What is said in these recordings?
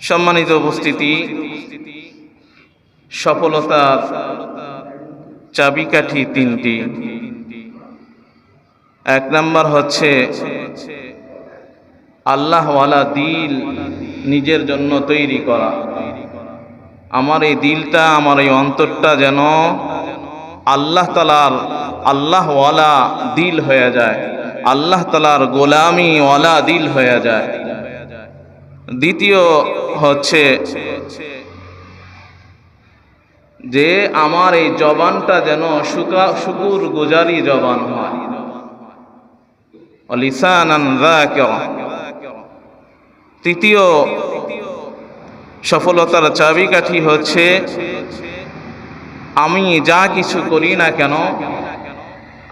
সম্মানিত উপস্থিতি সফলতার চাবিকাঠি তিনটি। এক নম্বর হচ্ছে আল্লাহওয়ালা দিল নিজের জন্য তৈরি করা। আমার এই দিলটা, আমার এই অন্তরটা যেন আল্লাহ তালার আল্লাহওয়ালা দিল হয়ে যায়, আল্লাহ তালার গোলামিওয়ালা দিল হয়ে যায়। দ্বিতীয় হচ্ছে যে আমার এই জবানটা যেন শুকা শুকুর গুজারি জবান হয়। তৃতীয় সফলতার চাবিকাঠি হচ্ছে, আমি যা কিছু করি না কেন,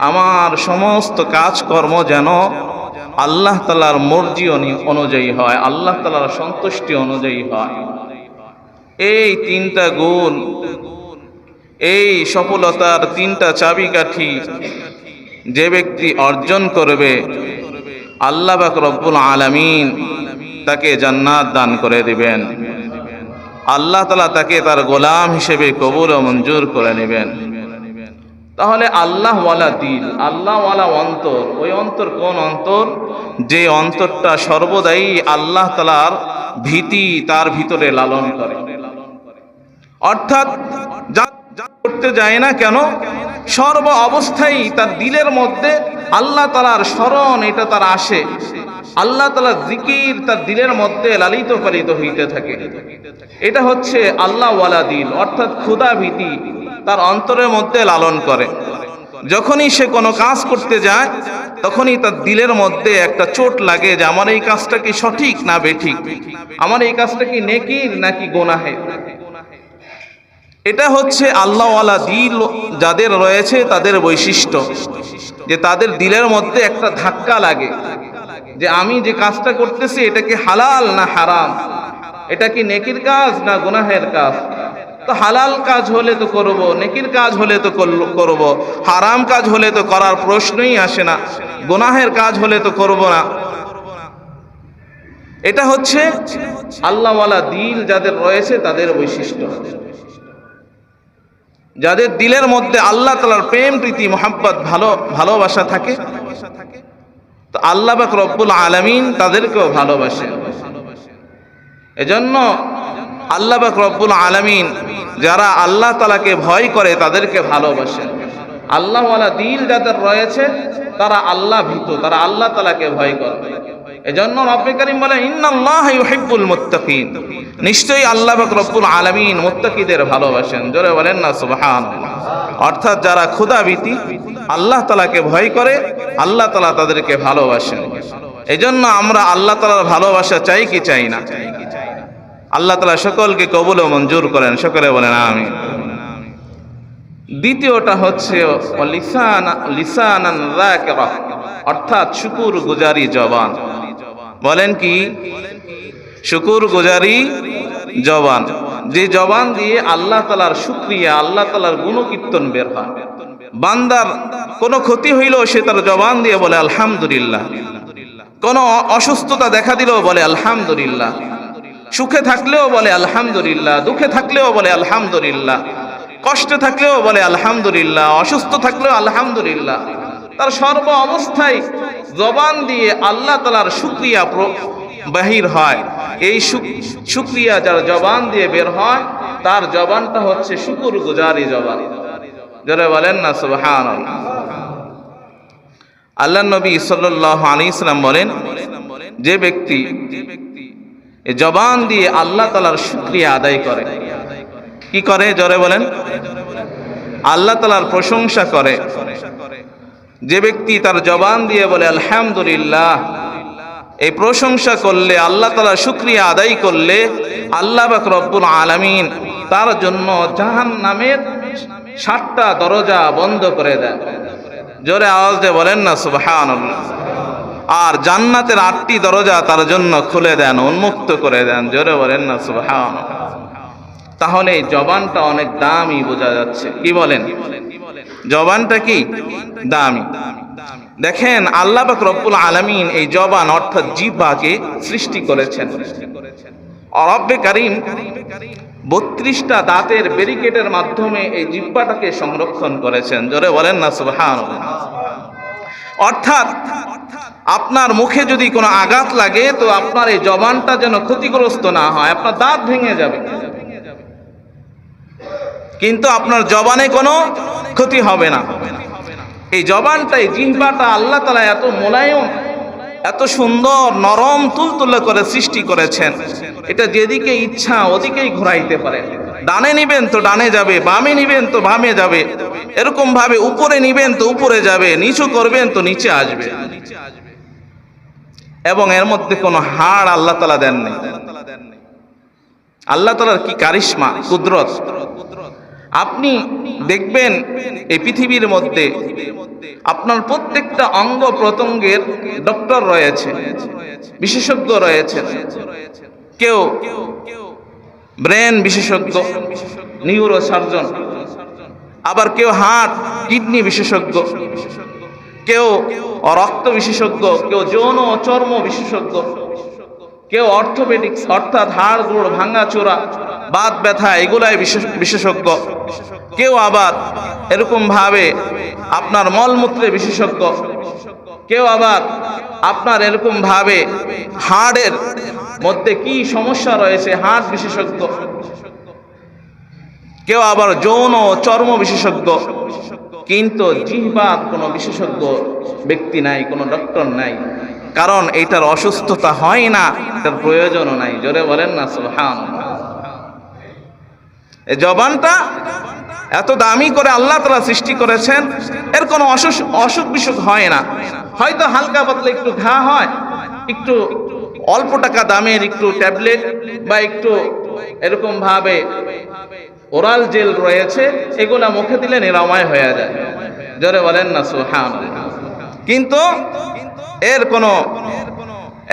আমার সমস্ত কাজকর্ম যেন আল্লাহ তালার মর্জি অনুযায়ী হয়, আল্লাহ তালার সন্তুষ্টি অনুযায়ী হয়। এই তিনটা গুণ, এই সফলতার তিনটা চাবিকাঠি যে ব্যক্তি অর্জন করবে, আল্লাহ বাক রব্বুল আলামিন তাকে জান্নাত দান করে দিবেন। আল্লাহ তালা তাকে তার গোলাম হিসেবে কবুল ও মঞ্জুর করে নেবেন। তাহলে আল্লাহওয়ালা দিল আল্লাহওয়ালা অন্তর। ওই অন্তর কোন অন্তর? যে অন্তরটা সর্বদাই আল্লাহ তালার ভীতি তার ভিতরে লালন করে। অর্থাৎ যা করতে যায় না কেন, সর্ব অবস্থায় তার দিলের মধ্যে আল্লাহ তালার স্মরণ, এটা তার আসে। আল্লাহ তালার জিকির তার দিলের মধ্যে লালিত পালিত হইতে থাকে। এটা হচ্ছে আল্লাহওয়ালা দিল অর্থাৎ ক্ষুদা ভীতি। তার অন্তরের মধ্যে লালন করে। যখনই সে কোনো কাজ করতে যায়, তখনই তার দিলের মধ্যে একটা চোট লাগে যে, আমার এই কাজটা কি সঠিক না বেঠিক? আমার এই কাজটা কি নেকির নাকি গোনাহের এটা হচ্ছে আল্লাহওয়ালা দিল যাদের রয়েছে তাদের বৈশিষ্ট্য, যে তাদের দিলের মধ্যে একটা ধাক্কা লাগে, যে আমি যে কাজটা করতেছি, এটা কি হালাল না হারাম? এটা কি নেকির কাজ না গুনাহের কাজ? তো হালাল কাজ হলে তো করব, নেকির কাজ হলে তো করব, হারাম কাজ হলে তো করার প্রশ্নই আসে না, গুনাহের কাজ হলে তো করব না। এটা হচ্ছে আল্লাহওয়ালা দিল যাদের রয়েছে তাদের বৈশিষ্ট্য। যাদের দিলের মধ্যে আল্লাহ তালার প্রেম, প্রীতি, মোহাব্বত, ভালো, ভালোবাসা থাকে, তো আল্লাহ বাক রব্বুল আলমিন তাদেরকেও ভালোবাসেন। এজন্য আল্লাহ বাক রব্বুল আলমিন যারা আল্লাহ তালাকে ভয় করে তাদেরকে ভালোবাসেন। আল্লাহওয়ালা দিল যাদের রয়েছে, তারা আল্লাহ ভীত, তারা আল্লাহ তালাকে ভয় করে। এজন্য রব্বে করিম বলে ইন্নাল্লাহ ইউহিব্বুল মুত্তাকিন। নিশ্চয়ই আল্লাহ রব্বুল আলামিন মুত্তাকিদের ভালোবাসেন। জোরে বলেন না, সুবহানাল্লাহ। অর্থাৎ যারা ক্ষুধাভীতি, আল্লাহ তালাকে ভয় করে, আল্লাহ তালা তাদেরকে ভালোবাসেন। এজন্য আমরা আল্লাহ তালার ভালোবাসা চাই কি চাই না? আল্লাহ তালা সকলকে কবুল ও মঞ্জুর করেন, সকলে বলেন আমি দ্বিতীয়টা হচ্ছে অর্থাৎ শুকুর গুজারি জবান। বলেন কি? শুকুর গুজারি জবান। যে জবান দিয়ে আল্লাহ তালার শুক্রিয়া, আল্লাহ তালার গুণকীর্তন বের হয়। বান্দার কোনো ক্ষতি হইলেও সে তার জবান দিয়ে বলে, আলহামদুলিল্লাহ। কোনো অসুস্থতা দেখা দিলেও বলে, আলহামদুলিল্লাহ। সুখে থাকলেও বলে আলহামদুলিল্লাহ, দুঃখে থাকলেও বলে আলহামদুলিল্লাহ, কষ্টে থাকলেও বলে আলহামদুলিল্লাহ, অসুস্থ থাকলেও আলহামদুলিল্লাহ। তার সর্ব অবস্থায় জবান দিয়ে আল্লাহ তালার শুক্রিয়া বাহির হয়। এই শুক- শুক্রিয়া যার জবান দিয়ে বের হয়, তার জবানটা হচ্ছে শুকুর গুজারি জবান। যারা বলেন না সুবহান আল্লাহ নবী সাল্লাহ আলী ইসলাম বলেন, যে ব্যক্তি জবান দিয়ে আল্লাহ তালার শুক্রিয়া আদায় করে। কি করে? জোরে বলেন। আল্লাহ তালার প্রশংসা করে। যে ব্যক্তি তার জবান দিয়ে বলে, আলহামদুলিল্লাহ। এই প্রশংসা করলে, আল্লাহ তালা শুক্রিয়া আদায় করলে, আল্লাহ রব্বুল আলামিন তার জন্য জাহান নামের ষাটটা দরজা বন্ধ করে দেন। জোরে আওয়াজ দিয়ে বলেন না সুবহান আর জান্নাতের আটটি দরজা তার জন্য খুলে দেন, উন্মুক্ত করে দেন। জোরে বলেন না সুবহান তাহলে এই জবানটা অনেক দামি বোঝা যাচ্ছে। কি বলেন? জবানটা কি? দামি। দেখেন, আল্লাহ পাক রব্বুল আলামিন এই জবান অর্থাৎ জিহ্বাকে সৃষ্টি করেছেন। অরব্বে কারিম বত্রিশটা দাঁতের ব্যারিকেডের মাধ্যমে এই জিব্বাটাকে সংরক্ষণ করেছেন। জোরে বলেন না সুবহান অর্থাৎ আপনার মুখে যদি কোনো আঘাত লাগে, তো আপনার এই জবানটা যেন ক্ষতিগ্রস্ত না হয়, আপনার দাঁত ভেঙে যাবে। কিন্তু আপনার জবানে কোনো ক্ষতি হবে না। এই জবানটা এই জিহ্বাটা আল্লাহ তালা এত মোলায়ম এত সুন্দর নরম তুলতুলে করে সৃষ্টি করেছেন। এটা যেদিকে ইচ্ছা ওদিকেই ঘোরাইতে পারে ডানে নিবেন তো ডানে যাবে, বামে নিবেন তো বামে যাবে। এরকম ভাবে উপরে নিবেন তো উপরে যাবে, নিচু করবেন তো নিচে আসবে। এবং এর মধ্যে কোনো হাড় আল্লাহ তালা দেননি। আল্লাহ তালার কি কারিশমা, কুদরত? আপনি দেখবেন এই পৃথিবীর মধ্যে আপনার প্রত্যেকটা অঙ্গ প্রত্যঙ্গের ডক্টর রয়েছে, বিশেষজ্ঞ রয়েছে। কেউ ব্রেন বিশেষজ্ঞ নিউরো সার্জন আবার কেউ হার্ট, কিডনি বিশেষজ্ঞ, কেউ রক্ত বিশেষজ্ঞ, কেউ যৌন চর্ম বিশেষজ্ঞ। কেউ অর্থোপেডিক্স, অর্থাৎ হাড় গুড়, ভাঙা চোরা বাত ব্যথা, এগুলাই বিশেষজ্ঞ। কেউ আবার এরকম ভাবে আপনার মলমূত্রে বিশেষজ্ঞ। কেউ আবার আপনার এরকম ভাবে হাড়ের মধ্যে কি সমস্যা রয়েছে, হাড় বিশেষজ্ঞ। কেউ আবার যৌন চর্ম বিশেষজ্ঞ। কিন্তু জিহ্বার কোনো বিশেষজ্ঞ ব্যক্তি নাই, কোনো ডক্টর নাই। কারণ এইটার অসুস্থতা হয় না, এটার প্রয়োজনও নাই। জোরে বলেন না সুহান এই জবানটা এত দামি করে আল্লাহ তালা সৃষ্টি করেছেন, এর কোনো অসুখ অসুখ বিসুখ হয় না। হয়তো হালকা পাতলা একটু ঘা হয়, একটু অল্প টাকা দামের একটু ট্যাবলেট বা একটু এরকম ভাবে ওরাল জেল রয়েছে, এগুলা মুখে দিলে নিরাময় হয়ে যায়। জোরে বলেন না সুহান কিন্তু এর কোনো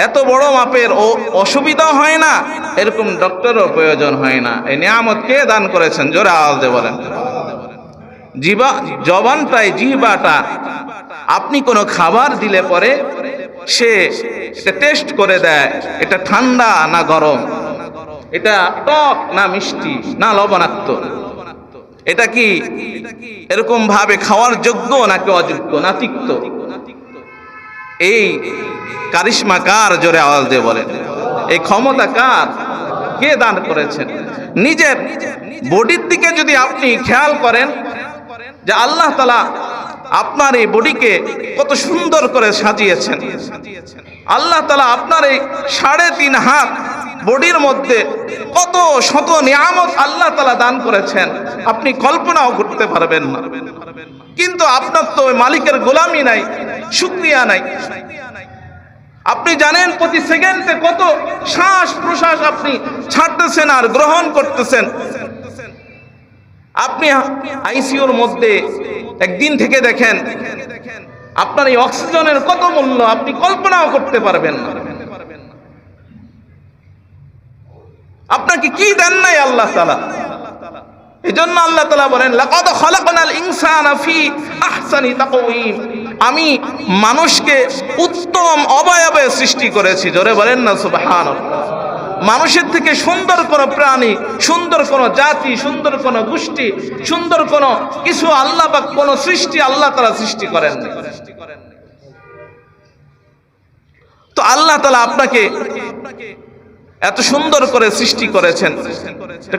এত বড় মাপের ও অসুবিধা হয় না, এরকম ডক্টরও প্রয়োজন হয় না। এই নিয়ামত কে দান করেছেন? জোরে আওয়াজ দিয়ে বলেন। জিবা জবানটাই জিহবাটা, আপনি কোনো খাবার দিলে পরে সে এটা টেস্ট করে দেয়, এটা ঠান্ডা না গরম? এটা টক না মিষ্টি না লবণাক্ত? এটা কি এরকম ভাবে খাওয়ার যোগ্য নাকি অযোগ্য না তিক্ত? এই কারিশমা কার জোরে আওয়াজ দিয়ে বলেন? এই ক্ষমতা কার? কে দান করেছেন? নিজের বডির দিকে যদি আপনি খেয়াল করেন, যে আল্লাহ তালা আপনার এই বডিকে কত সুন্দর করে সাজিয়েছেন। আল্লাহ তালা আপনার এই সাড়ে তিন হাত বডির মধ্যে কত শত নিয়ামত আল্লাহ তালা দান করেছেন। আপনি কল্পনাও করতে পারবেন না। কিন্তু আপনার তো মালিকের গোলামি নাই। শুক্রিয়া নাই। আপনি জানেন প্রতি সেকেন্ডে কত শ্বাস প্রশ্বাস আপনি ছাড়তেছেন আর গ্রহণ করতেছেন। আপনি আইসিউর মধ্যে একদিন থেকে দেখেন, আপনার এই অক্সিজেনের কত মূল্য আপনি কল্পনাও করতে পারবেন না। আপনাকে কি দেন নাই আল্লাহ তালা এই জন্য আল্লাহ তালা বলেন, লাকাদ খলাকনাল ইনসানা ফি আহসানি তাকওয়িম। আমি মানুষকে উত্তম অবয়বে সৃষ্টি করেছি। জোরে বলেন না, সুবহানাল্লাহ। মানুষের থেকে সুন্দর কোনো প্রাণী, সুন্দর কোনো জাতি, সুন্দর কোনো গোষ্ঠী, সুন্দর কোনো কিছু আল্লাহ বা কোনো সৃষ্টি আল্লাহ তারা সৃষ্টি করেন তো আল্লাহ তালা আপনাকে এত সুন্দর করে সৃষ্টি করেছেন।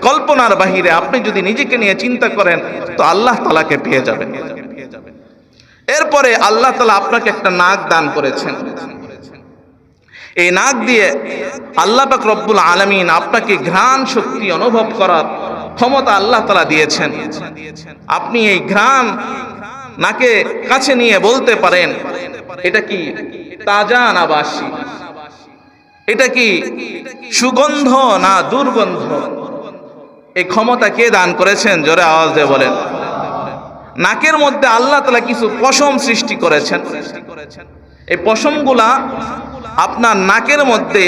কল্পনার বাহিরে আপনি যদি নিজেকে নিয়ে চিন্তা করেন, তো আল্লাহ তালাকে পেয়ে যাবেন। এরপরে আল্লাহ তালা আপনাকে একটা নাক দান করেছেন। এই নাক দিয়ে আল্লাহ পাক রব্বুল আলমিন আপনাকে ঘ্রাণ শক্তি অনুভব করার ক্ষমতা আল্লাহ তালা দিয়েছেন। আপনি এই ঘ্রাণ নাকে কাছে নিয়ে বলতে পারেন, এটা কি তাজা না বাসি? এটা কি সুগন্ধ না দুর্গন্ধ? এই ক্ষমতা কে দান করেছেন? জোরে আওয়াজ দিয়ে বলেন। নাকের মধ্যে আল্লাহ তালা কিছু পশম সৃষ্টি করেছেন। এই পশমগুলা আপনার নাকের মধ্যে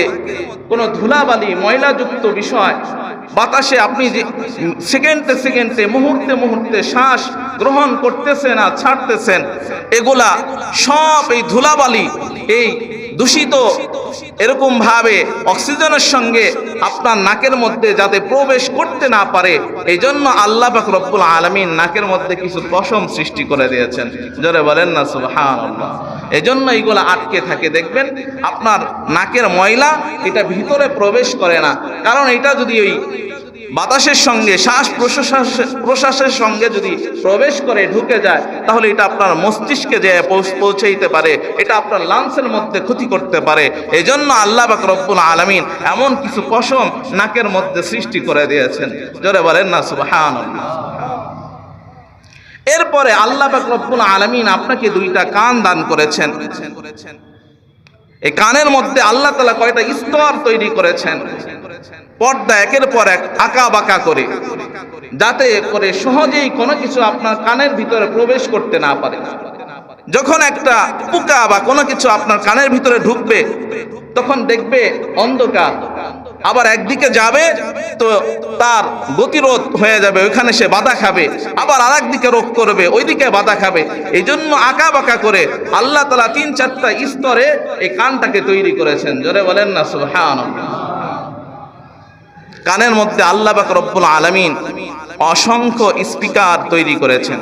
কোনো ধুলাবালি, ময়লাযুক্ত বিষয়, বাতাসে আপনি যে সেকেন্ডে সেকেন্ডে, মুহূর্তে মুহূর্তে শ্বাস গ্রহণ করতেছেন আর ছাড়তেছেন, এগুলা সব এই ধুলাবালি, এই দূষিত এরকম ভাবে অক্সিজেনের সঙ্গে আপনার নাকের মধ্যে যাতে প্রবেশ করতে না পারে এই জন্য আল্লাহ রব্বুল আলমিন নাকের মধ্যে কিছু পশম সৃষ্টি করে দিয়েছেন। জোরে বলেন না সুবহান এই জন্য এইগুলো আটকে থাকে, দেখবেন আপনার নাকের ময়লা এটা ভিতরে প্রবেশ করে না। কারণ এটা যদি ওই বাতাসের সঙ্গে, শ্বাস প্রশ্বাস প্রশ্বাসের সঙ্গে যদি প্রবেশ করে, ঢুকে যায়, তাহলে এটা আপনার মস্তিষ্কে যে পৌঁছাইতে পারে, এটা আপনার লাংসের মধ্যে ক্ষতি করতে পারে। এই জন্য আল্লাহ বাক রব্বুল আলমিন এমন কিছু পশম নাকের মধ্যে সৃষ্টি করে দিয়েছেন। জোরে বলেন না সুবহান এরপরে আল্লাহ রব্বুল আলমিন আপনাকে দুইটা কান দান করেছেন। এই কানের মধ্যে আল্লাহ তালা কয়টা স্তর তৈরি করেছেন? পর্দা একের পর এক আঁকা বাঁকা করে, যাতে করে সহজেই কোনো কিছু আপনার কানের ভিতরে প্রবেশ করতে না পারে। যখন একটা পোকা বা কোনো কিছু আপনার কানের ভিতরে ঢুকবে, তখন দেখবে অন্ধকার। আবার একদিকে যাবে, তো তার গতিরোধ হয়ে যাবে, ওইখানে সে বাধা খাবে। আবার আর একদিকে রোগ করবে, ওইদিকে বাধা খাবে। এই জন্য আঁকা বাঁকা করে আল্লাহ তালা তিন চারটা স্তরে এই কানটাকে তৈরি করেছেন। জোরে বলেন না সুহান কানের মধ্যে আল্লাহ বাক রব্বুল আলমিন অসংখ্য স্পিকার তৈরি করেছেন,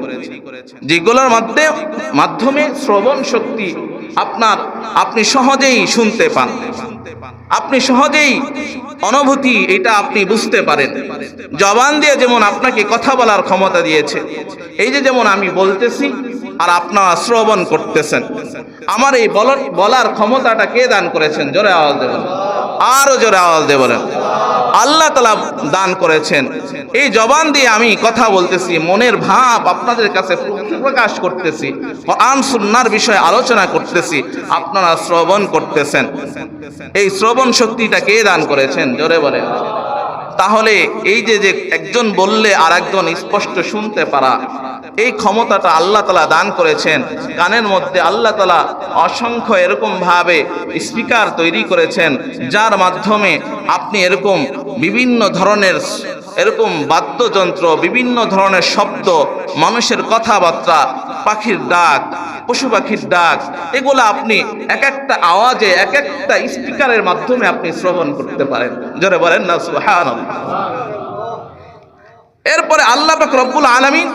যেগুলোর মধ্যে মাধ্যমে শ্রবণ শক্তি আপনার, আপনি সহজেই শুনতে পান। আপনি সহজেই অনুভূতি এটা আপনি বুঝতে পারেন। জবান দিয়ে যেমন আপনাকে কথা বলার ক্ষমতা দিয়েছে, এই যে যেমন আমি বলতেছি আর আপনারা শ্রবণ করতেছেন, আমার এই বলার বলার ক্ষমতাটা কে দান করেছেন? জোরে আওয়াজ দেবেন আরও জোরে আওয়াজ দেবেন আল্লাহ তালা দান করেছেন। এই জবান দিয়ে আমি কথা বলতেছি, মনের ভাব আপনাদের কাছে প্রকাশ করতেছি আন সুন্নার বিষয়ে আলোচনা করতেছি, আপনারা শ্রবণ করতেছেন। এই শ্রবণ শক্তিটা কে দান করেছেন? জোরে বলে। তাহলে এই যে যে একজন বললে আর একজন স্পষ্ট শুনতে পারা এই ক্ষমতাটা আল্লাহ তালা দান করেছেন। কানের মধ্যে আল্লাহ তালা অসংখ্য এরকম ভাবে স্পিকার তৈরি করেছেন, যার মাধ্যমে আপনি এরকম বিভিন্ন ধরনের এরকম বাদ্যযন্ত্র, বিভিন্ন ধরনের শব্দ, মানুষের কথাবার্তা, পাখির ডাক, পশু পাখির ডাক, এগুলো আপনি এক একটা আওয়াজে, এক একটা স্পিকারের মাধ্যমে আপনি শ্রবণ করতে পারেন। জোরে বলেন না সুহান এরপরে আল্লাহ রব্বুল আলমিন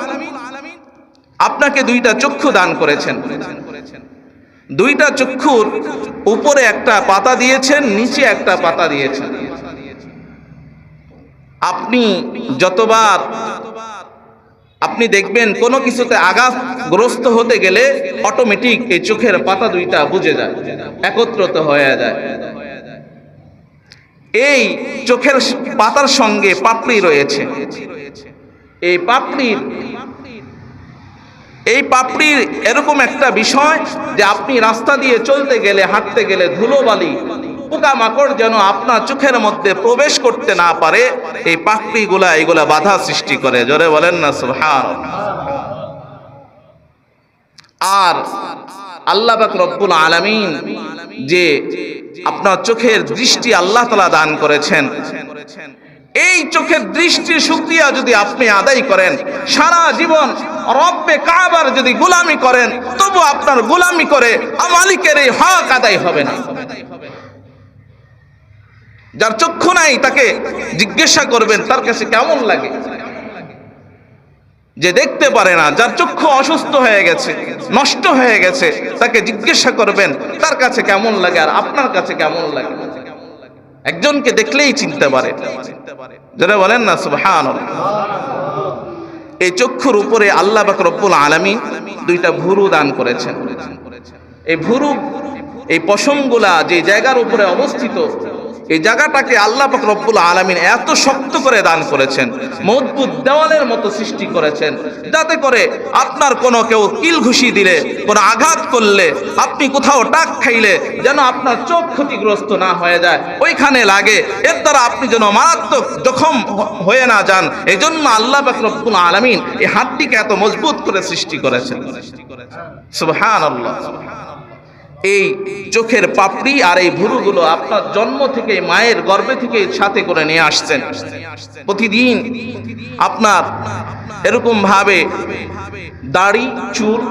আপনাকে দুইটা চক্ষু দান করেছেন। দুইটা চক্ষুর উপরে একটা পাতা দিয়েছেন, নিচে একটা পাতা দিয়েছেন। আপনি যতবার, আপনি দেখবেন কোনো কিছুতে আঘাতগ্রস্ত হতে গেলে অটোমেটিক এই চোখের পাতা দুইটা বুঝে যায়, একত্রিত হয়ে যায়। এই চোখের পাতার সঙ্গে পাপড়ি রয়েছে। এই পাপড়ির এই পাপড়ির এরকম একটা বিষয় যে আপনি রাস্তা দিয়ে চলতে গেলে, হাঁটতে গেলে ধুলোবালি, পোকামাকড় যেন আপনার চোখের মধ্যে প্রবেশ করতে না পারে, এই পাপড়িগুলা, এগুলা বাধা সৃষ্টি করে। জোরে বলেন না সুহান আর আল্লাহ রব্বুল আলামিন যে আপনার চোখের দৃষ্টি আল্লাহ তালা দান করেছেন, এই চোখের দৃষ্টির শুক্রিয়া যদি আপনি আদায় করেন, সারা জীবন রব্বে কাবার যদি গোলামি করেন তবু আপনার গোলামি করে মালিকের এই হক আদায় হবে না। যার চক্ষু নাই, তাকে জিজ্ঞাসা করবেন, তার কাছে কেমন লাগে? যে দেখতে পারে না, যার চক্ষু অসুস্থ হয়ে গেছে, নষ্ট হয়ে গেছে, তাকে জিজ্ঞাসা করবেন, তার কাছে কেমন লাগে আর আপনার কাছে কেমন লাগে? একজনকে দেখলেই চিনতে পারে। যারা বলেন না সুবহান এই চক্ষুর উপরে আল্লাহ বাক আলমী দুইটা ভুরু দান করেছেন। এই ভুরু, এই পশমগুলা যে জায়গার উপরে অবস্থিত এই জায়গাটাকে আল্লাহ রব্বুল আলমিন এত শক্ত করে দান করেছেন, মজবুত দেওয়ালের মতো সৃষ্টি করেছেন, যাতে করে আপনার কোনো কেউ কিল ঘুষি দিলে, কোনো আঘাত করলে, আপনি কোথাও টাক খাইলে যেন আপনার চোখ ক্ষতিগ্রস্ত না হয়ে যায়। ওইখানে লাগে, এর দ্বারা আপনি যেন মারাত্মক জখম হয়ে না যান। এই জন্য আল্লাহ রব্বুল আলমিন এই হাতটিকে এত মজবুত করে সৃষ্টি করেছেন। সুবহান আল্লাহ এই চোখের পাপড়ি আর এই ভুরুগুলো আপনার জন্ম থেকে, মায়ের গর্ভে থেকে সাথে করে নিয়ে আসছেন। প্রতিদিন আপনার এরকম ভাবে দাড়ি, চুল,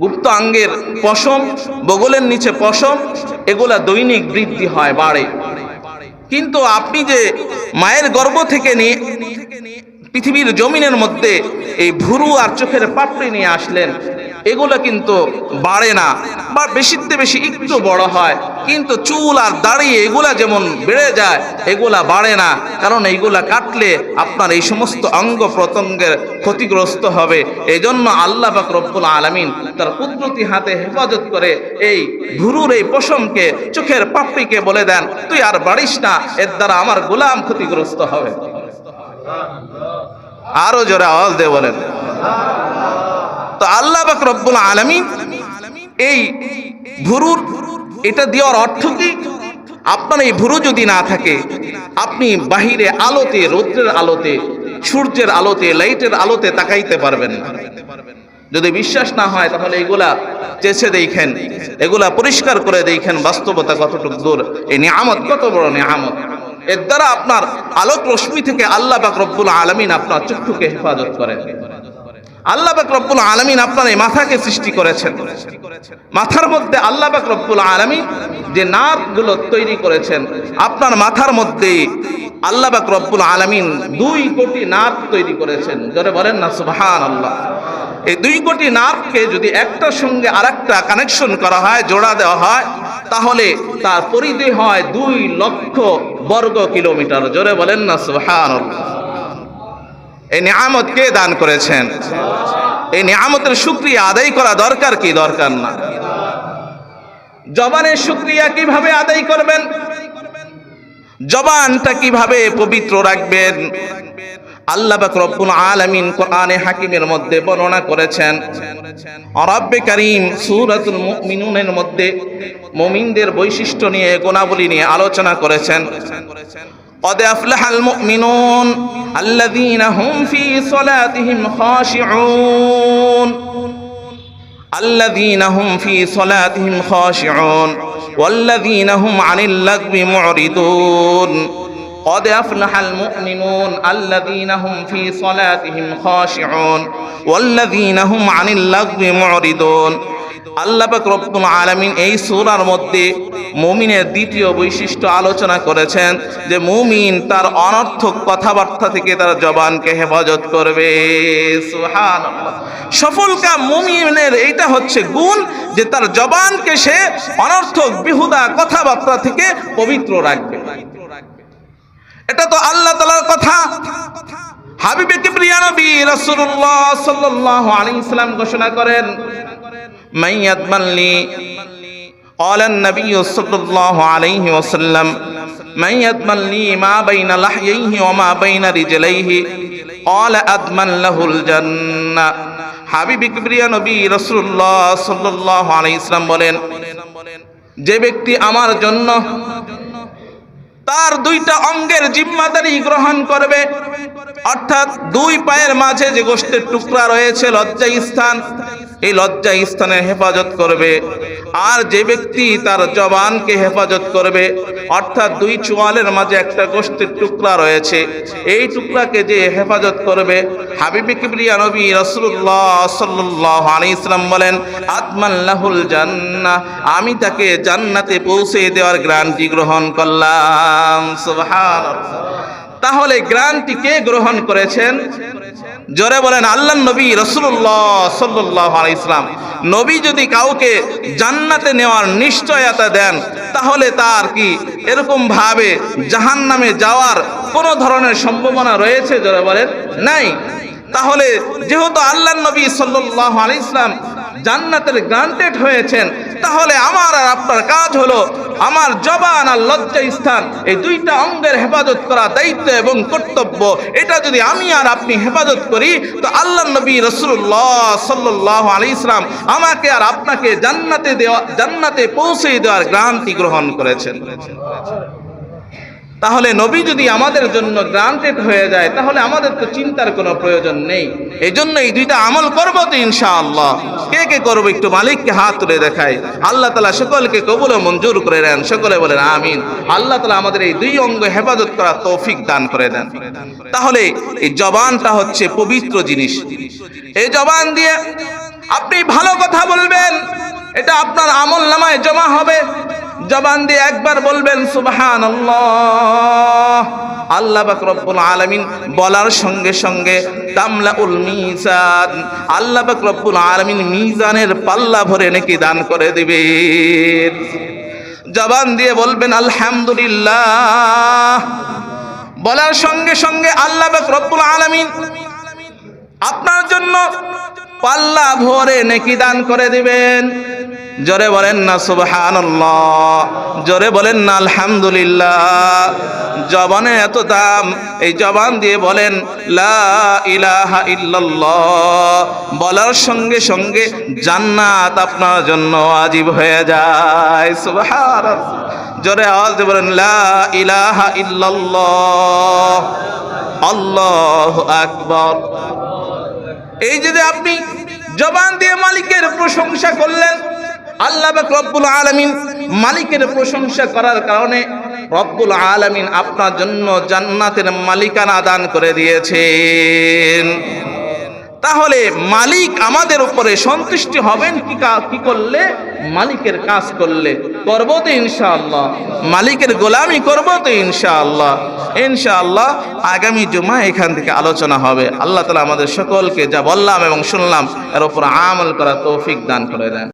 গুপ্ত অঙ্গের পশম, বগলের নিচে পশম, এগুলা দৈনিক বৃদ্ধি হয়, বাড়ে। কিন্তু আপনি যে মায়ের গর্ভ থেকে নিয়ে পৃথিবীর জমিনের মধ্যে এই ভুরু আর চোখের পাপড়ি নিয়ে আসলেন এগুলো কিন্তু বাড়ে না বা বেশিতে বেশি একটু বড় হয়। কিন্তু চুল আর দাঁড়িয়ে এগুলা যেমন বেড়ে যায়, এগুলা বাড়ে না। কারণ এইগুলা কাটলে আপনার এই সমস্ত অঙ্গ প্রত্যঙ্গের ক্ষতিগ্রস্ত হবে। এই জন্য আল্লাহ পাক রব্বুল আলমিন তার কুদরতি হাতে হেফাজত করে এই ভুরুর এই পশমকে, চোখের পাপড়িকে বলে দেন, তুই আর বাড়িস না, এর দ্বারা আমার গোলাম ক্ষতিগ্রস্ত হবে। আরও জোরে আওয়াজ দিয়ে বলেন। তো আল্লাহ পাক রব্বুল আলামিন এই ভুরুর এটা দেওয়ার অর্থ কি? আপনার এই ভুরু যদি না থাকে, আপনি বাহিরে আলোতে, রৌদ্রের আলোতে, সূর্যের আলোতে, লাইটের আলোতে তাকাইতে পারবেন না। যদি বিশ্বাস না হয়, তাহলে এগুলা চেষে দেখেন, এগুলা পরিষ্কার করে দেখেন, বাস্তবতা কতটুকু দূর। এই নিয়ামত কত বড় নিয়ামত। এর দ্বারা আপনার আলোক রশ্মি থেকে আল্লাহ পাক রব্বুল আলমিন আপনার চক্ষুকে হেফাজত করেন। আল্লাহ পাক রব্বুল আলমিন আপনার এই মাথাকে সৃষ্টি করেছেন। মাথার মধ্যে আল্লাহ পাক রব্বুল আলমিন যে নাকগুলো তৈরি করেছেন, আপনার মাথার মধ্যে আল্লাহ পাক রব্বুল আলমিন দুই কোটি নাক তৈরি করেছেন। যারা বলেন না সুবহান আল্লাহ এই দুই কোটি নাককে যদি একটার সঙ্গে আরেকটা কানেকশন করা হয়, জোড়া দেওয়া হয়, তাহলে তার পরিধি হয় দুই লক্ষ বর্গ কিলোমিটার। জোরে বলেন না সুবহান এই নিয়ামত কে দান করেছেন? এই নিয়ামতের শুক্রিয়া আদায় করা দরকার কি? দরকার না। জবানের শুক্রিয়া কীভাবে আদায় করবেন? জবানটা কীভাবে পবিত্র রাখবেন? আল্লাহ রব্বুল আলামিন কোরআনে হাকিমের মধ্যে বর্ণনা করেছেন রব্বে কারীম সূরাতুল মুমিনুনের মধ্যে মুমিনদের বৈশিষ্ট্য নিয়ে গুণাবলী নিয়ে আলোচনা করেছেন। قد أفلح المؤمنون الذين هم في صلاتهم خاشعون. الذين هم في صلاتهم خاشعون. والذين هم عن اللغو معرضون. قد أفلح المؤمنون الذين هم في صلاتهم خاشعون. والذين هم عن اللغو معرضون. আল্লাহ পাক রব্বুল আলামিন এই মধ্যে মুমিনের দ্বিতীয় বৈশিষ্ট্য আলোচনা করেছেন যে মুমিন তার অনর্থক কথাবার্তা থেকে তার জবানকে হেফাজত করবে। মুমিনের এইটা হচ্ছে গুণ যে তার জবানকে সে অনর্থক, বিহুদা কথাবার্তা থেকে পবিত্র রাখবে। এটা তো আল্লাহ তালার কথা। হাবিবে কিবরিয়া নবী ঘোষণা করেন من يضمن لي قال النبي صلى الله عليه وسلم من يضمن لي ما بين لحييه وما بين رجليه قال أضمن له الجنة হাবিবি কিবরিয়া নবী রাসূলুল্লাহ সাল্লাল্লাহু আলাইহি সাল্লাম বলেন যে ব্যক্তি আমার জন্য তার দুইটা অঙ্গের জিম্মাদারি গ্রহণ করবে অর্থাৎ দুই পায়ের মাঝে যে গোষ্ঠের টুকরা রয়েছে লজ্জা স্থান, এই লজ্জা স্থানের হেফাজত করবে। আর যে ব্যক্তি তার জবানকে হেফাজত করবে, অর্থাৎ দুই চোয়ালের মাঝে একটা গোষ্ঠীর টুকরা রয়েছে, এই টুকরাকে যে হেফাজত করবে, হাবিবি কিবরিয়া নবী রাসূলুল্লাহ সাল্লাল্লাহু আলাইহি ইসলাম বলেন আতমাল্লাহুল জান্না আমি তাকে জান্নাতে পৌঁছে দেওয়ার গ্রান্টি গ্রহণ করলাম। তাহলে গ্রান্টি কে গ্রহণ করেছেন? জোরে বলেন আল্লাহ নবী রসুল্লাহ সাল্লাহ ইসলাম নবী যদি কাউকে জান্নাতে নেওয়ার নিশ্চয়তা দেন, তাহলে তার কি এরকম ভাবে জাহান নামে যাওয়ার কোনো ধরনের সম্ভাবনা রয়েছে? জোরে বলেন, নাই। তাহলে যেহেতু আল্লাহ নবী সাল্লাহ আলি ইসলাম জান্নাতের গ্রান্টেড হয়েছেন। তাহলে আমার আর আপনার কাজ হলো আমার জবান আর লজ্জা স্থান। এই দুইটা অঙ্গের হেফাজত করা দায়িত্ব এবং কর্তব্য। এটা যদি আমি আর আপনি হেফাজত করি, তো আল্লাহ নবী রসুল্লাহ সাল্লাহ আলি ইসলাম আমাকে আর আপনাকে জান্নাতে দেওয়া, জান্নাতে পৌঁছে দেওয়ার গ্রান্তি গ্রহণ করেছেন। তাহলে নবী যদি আমাদের জন্য গ্রান্টেড হয়ে যায়, তাহলে আমাদের তো চিন্তার কোনো প্রয়োজন নেই। এই জন্য এই দুইটা আমল করব তো ইনশাআল্লাহ। কে কে করব একটু মালিককে হাত তুলে দেখায় আল্লাহ তালা সকলকে কবুল মঞ্জুর করে দেন। সকলে বলেন, আমিন। আল্লাহ তালা আমাদের এই দুই অঙ্গ হেফাজত করা তৌফিক দান করে দেন। তাহলে এই জবানটা হচ্ছে পবিত্র জিনিস। এই জবান দিয়ে আপনি ভালো কথা বলবেন এটা আপনার আমল নামায় জমা হবে। জবান দিয়ে একবার বলবেন সুবহান আল্লাহ পাক রব্বুল আলামিন বলার সঙ্গে সঙ্গে তামলা উল মিজান। আল্লাহ পাক রব্বুল আলামিন মিজানের পাল্লা ভরে নাকি দান করে দিবেন। জবান দিয়ে বলবেন, আলহামদুলিল্লাহ। বলার সঙ্গে সঙ্গে আল্লাহ রব্বুল আলামিন আপনার জন্য পাল্লা ভরে নেকি দান করে দিবেন। জোরে বলেন না, সুবহানাল্লাহ। জোরে বলেন না, আলহামদুলিল্লাহ। জবানে এত দাম, এই জবান দিয়ে বলেন, লা ইলাহা ইল্লাল্লাহ। বলার সঙ্গে সঙ্গে জান্নাত আপনার জন্য আজীব হয়ে যায়। সুবহানাল্লাহ। জোরে আওয়াজ দিয়ে বলেন, লা ইলাহা ইল্লাল্লাহ। আল্লাহু আকবার। এই যে আপনি জবান দিয়ে মালিকের প্রশংসা করলেন, আল্লাহ রব্বুল আলমিন মালিকের প্রশংসা করার কারণে রব্বুল আলমিন আপনার জন্য জান্নাতের মালিকানা দান করে দিয়েছেন। তাহলে মালিক আমাদের উপরে সন্তুষ্টি হবেন, কি কা- করলে? মালিকের কাজ করলে। করব তো ইনশাআল্লাহ। মালিকের গোলামি করব তো ইনশাআল্লাহ। ইনশাআল্লাহ আগামী জুমা এখান থেকে আলোচনা হবে। আল্লাহ তালা আমাদের সকলকে যা বললাম এবং শুনলাম, এর উপর আমল করা তৌফিক দান করে দেন।